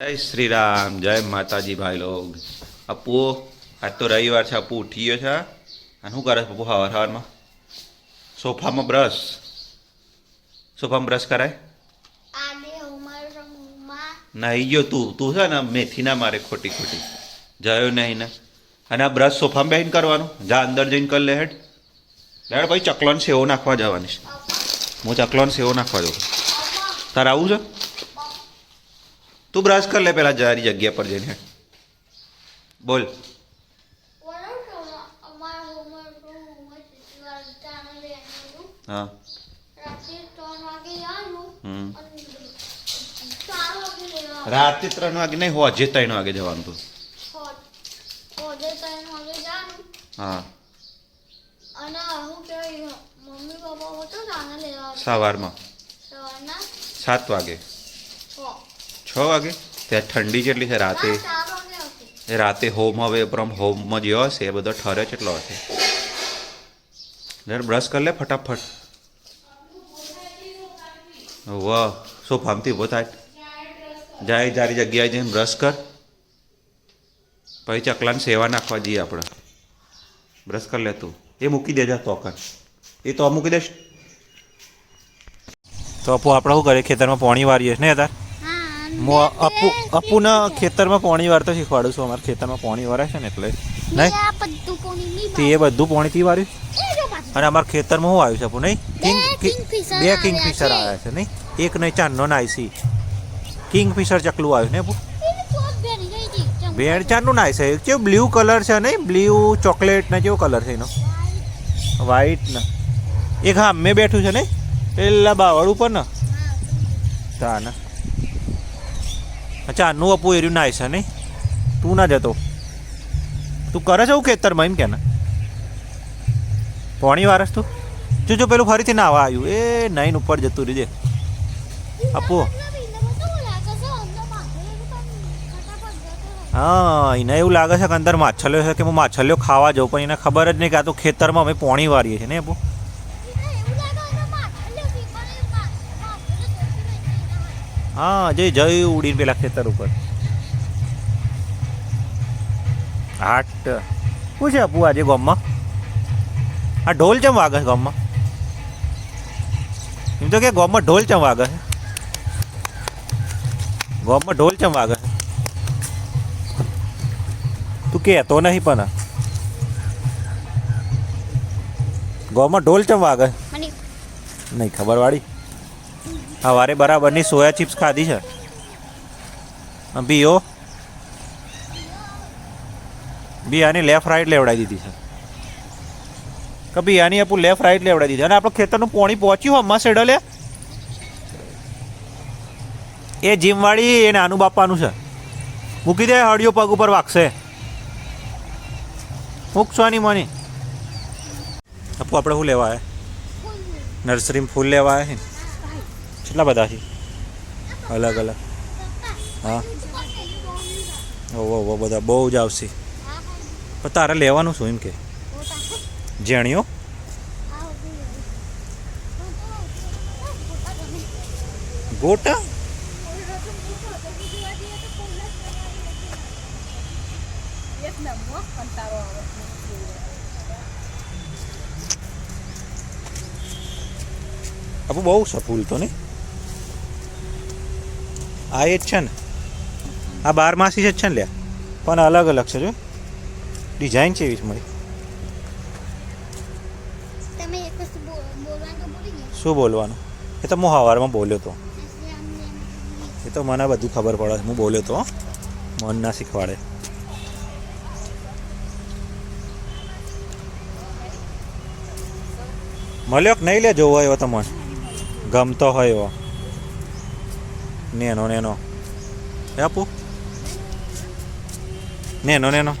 જય શ્રી રામ જય માતાજી ભાઈ લોગ. અપુ આજ તો રવિવાર છે અપુ ઉઠી ગયો છે અને શું કરે પપ્પુ સવાર સવારમાં સોફામાં બ્રશ. સોફામાં બ્રશ કરાય? નહીં ગયો તું તું છે ને મેથી ના મારે ખોટી ખોટી. જયો નહીં ને. અને આ બ્રશ સોફામાં બેહીને કરવાનું? જા અંદર જઈને કરી લે હેડ. લેડ ભાઈ ચકલોન સેવો નાખવા જવાની છે. હું ચકલોન સેવો નાખવા જાઉં તારે આવું છે? તું બ્રશ કર લે પેલા જારી જગ્યા પર જઈને. બોલ. હા. રાતે ત્રણ વાગે નહીં હોજે ત્રણ વાગે જવાનું તું. હા. સવારમાં. સાત વાગે. છ વાગે? ત્યાં ઠંડી કેટલી છે રાતે. રાતે હોમ હવે પ્રમ હોમમાં જે હશે એ બધો ઠરે કેટલો હશે. જરા બ્રશ કરી લે ફટાફટ. વાહ સોફામથી ઊભો થાય? જાય જારી જગ્યાએ જઈને બ્રશ કર. પછી ચકલાને સેવા નાખવા જઈએ આપણે. બ્રશ કરી લે તું. એ મૂકી દેજા તોકર એ તો મૂકી દેશ તો આપણે શું કરીએ ખેતરમાં પોણી વારીએ ને તાર અપુ અપુના ખેતરમાં પોણી વારતા શીખવાડું છું. અમારા ખેતરમાં પોણી વારે છે ને એટલે. નહીં? ની તે એ બધું પોણીથી વાર્યું? અને અમારા ખેતરમાં શું આવ્યું છે અપુ નહીં? કિંગ બે kingfisher બે આવ્યા છે. આવ્યા છે નહીં? એક નહીં ચારનો નાઈસી કિંગફિશર ચકલું આવ્યું ને અપુ? ભેણ ચારનું નાઈસ છે કેવું બ્લુ કલર છે નહીં? બ્લુ ચોકલેટ ને કેવો કલર છે એનો? વ્હાઈટ ને. એક હા મેં બેઠું છે નહીં? પેલા બાવળ ઉપર ને. તા ને. અચ્છા આનું અપુ એર્યું ના છે, નહીં? તું ના જતો. તું કરે છે એવું ખેતરમાં, એમ કે ને? પોણી વારસ તું? જો જો, પેલું ફરીથી નાવા આવ્યું. એ નાઈન ઉપર જતું રહીજે. અપુ. હા, એને એવું લાગે છે કે અંદર માછલીઓ છે કે હું માછલીઓ ખાવા જાઉં, પણ એને ખબર જ નહીં કે આ તો ખેતરમાં અમે પોણી વારીએ છીએ ને અપુ? હા જે જય ઉડીને પેલા ખેતર ઉપર. હાટ. શું છે અપુ આજે ગામમાં? આ ઢોલ ચમ વાગે ગામમાં? એમ તો કે ગામમાં ઢોલ ચમ વાગે ગામમાં ઢોલ ચમ વાગે તું કહેતો નહીં પણ. ગામમાં ઢોલ ચમ વાગે નહીં ખબર વાળી? સવારે બરાબરની સોયા ચિપ્સ ખાધી છે. બીઓ. બિયાની લેફ્ટ રાઈટ લેવડાવી દીધી છે. કે બિયાની આપણું લેફ્ટ રાઈટ લેવડાવી દીધી. અને આપણે ખેતરનું પોણી પહોંચ્યું હમણાં સેડલે એ જીમવાળી એ નાનું બાપાનું છે. મૂકી દે, હળિયો પગ ઉપર વાગશે. મૂકશોની મની. આપું આપણે શું લેવા આવ્યા? નર્સરીમાં ફૂલ લેવા આવ્યા છે. ને? કેટલા બધા છે? અલગ અલગ. હા. ઓહો ઓહો બધા બહુ જ આવશે. પણ તારે લેવાનું શું એમ કે? જેણીઓ ગોટા? આપું બહુ છે ફૂલ તો ને આ એ જ છે ને. આ બારમાસી જ છે ને લ્યા. પણ અલગ અલગ છે જો. ડિઝાઇન છે એવી મળી. શું બોલવાનું? એ તો હું સવારમાં બોલ્યો તો. એ તો મને બધું ખબર પડે. હું બોલ્યો તો મન ના શીખવાડે. મળ્યો કે નહીં લે જોવો એવો તમને ગમતો હોય એવો. નેનો નેનો એ આપું નેનો નેનો